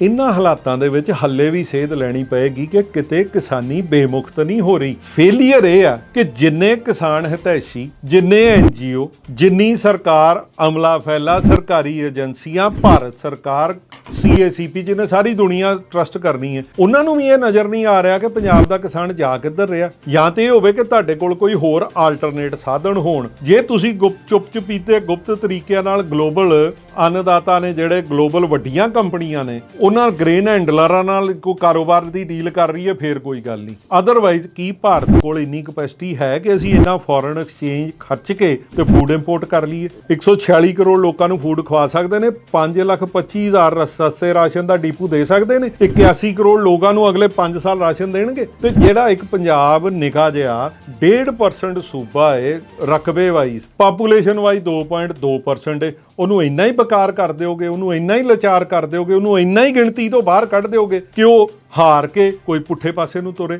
ਇਨ੍ਹਾਂ ਹਾਲਾਤਾਂ ਦੇ ਵਿੱਚ ਹੱਲੇ ਵੀ ਸੇਧ ਲੈਣੀ ਪਏਗੀ ਕਿ ਕਿਤੇ ਕਿਸਾਨੀ ਬੇਮੁਖਤ ਨਹੀਂ ਹੋ ਰਹੀ। ਫੇਲੀਅਰ ਇਹ ਆ ਕਿ ਜਿੰਨੇ ਕਿਸਾਨ ਹਿਤੈਸ਼ੀ, ਜਿੰਨੇ ਐਨਜੀਓ ਜਿੰਨੀ ਸਰਕਾਰ, ਅਮਲਾ ਫੈਲਾ ਸਰਕਾਰੀ ਏਜੰਸੀਆਂ, ਭਾਰਤ ਸਰਕਾਰ ਸੀਏਸੀਪੀ ਜਿਹਨੇ ਸਾਰੀ ਦੁਨੀਆ ਟਰਸਟ ਕਰਨੀ ਹੈ, ਉਹਨਾਂ ਨੂੰ ਵੀ ਇਹ ਨਜ਼ਰ ਨਹੀਂ ਆ ਰਿਹਾ ਕਿ ਪੰਜਾਬ ਦਾ ਕਿਸਾਨ ਜਾ ਕਿੱਧਰ ਰਿਹਾ। ਜਾਂ ਤੇ ਇਹ ਹੋਵੇ ਕਿ ਤੁਹਾਡੇ ਕੋਲ ਕੋਈ ਹੋਰ ਆਲਟਰਨੇਟ ਸਾਧਨ ਹੋਣ। ਜੇ ਤੁਸੀਂ ਗੁਪਤ ਚੁੱਪ ਚੁਪੀਤੇ, ਗੁਪਤ ਤਰੀਕਿਆਂ ਨਾਲ ਗਲੋਬਲ ਅੰਨਦਾਤਾ ਨੇ ਜਿਹੜੇ ਗਲੋਬਲ ਵੱਡੀਆਂ ਕੰਪਨੀਆਂ ਨੇ, ਉਹਨਾਂ ਗ੍ਰੇਨ ਹੈਂਡਲਰਾਂ ਨਾਲ ਕੋਈ ਕਾਰੋਬਾਰ ਦੀ ਡੀਲ ਕਰ ਰਹੀ ਹੈ, ਫੇਰ ਕੋਈ ਗੱਲ ਨਹੀਂ। ਅਦਰਵਾਈਜ਼ ਕੀ ਭਾਰਤ ਕੋਲ ਇੰਨੀ ਕਪੈਸਿਟੀ ਹੈ ਕਿ ਅਸੀਂ ਇੰਨਾ ਫੋਰਨ ਐਕਸਚੇਂਜ ਖਰਚ ਕੇ ਤੇ ਫੂਡ ਇੰਪੋਰਟ ਕਰ ਲਈਏ? 146 ਕਰੋੜ ਲੋਕਾਂ ਨੂੰ ਫੂਡ ਖਵਾ ਸਕਦੇ ਨੇ 5 ਲੱਖ 25 ਹਜ਼ਾਰ ਰਸ- ਸਸਤੇ ਰਾਸ਼ਨ ਦਾ ਡੀਪੂ ਦੇ ਸਕਦੇ ਨੇ 81 ਕਰੋੜ ਲੋਕਾਂ ਨੂੰ ਅਗਲੇ 5 ਸਾਲ ਰਾਸ਼ਨ ਦੇਣਗੇ। ਤੇ ਜਿਹੜਾ ਇੱਕ ਪੰਜਾਬ ਨਿਕਾ ਜਿਹਾ 1.5% ਸੂਬਾ ਹੈ ਰਕਬੇ ਵਾਈਜ਼ ਪਾਪੂਲੇਸ਼ਨ ਵਾਈਜ਼ 2.2% ਹੈ ਉਹਨੂੰ ਇੰਨਾ ਹੀ ਬਕਾਰ ਕਰ ਦਿਓਗੇ, ਉਹਨੂੰ ਇੰਨਾ ਹੀ ਲਾਚਾਰ ਕਰ ਦਿਓਗੇ, ਉਹਨੂੰ ਇੰਨਾ ਹੀ ਗਿਣਤੀ ਤੋਂ ਬਾਹਰ ਕੱਢ ਦਿਓਗੇ ਕਿ ਉਹ ਹਾਰ ਕੇ ਕੋਈ ਪੁੱਠੇ ਪਾਸੇ ਨੂੰ ਤੁਰੇ।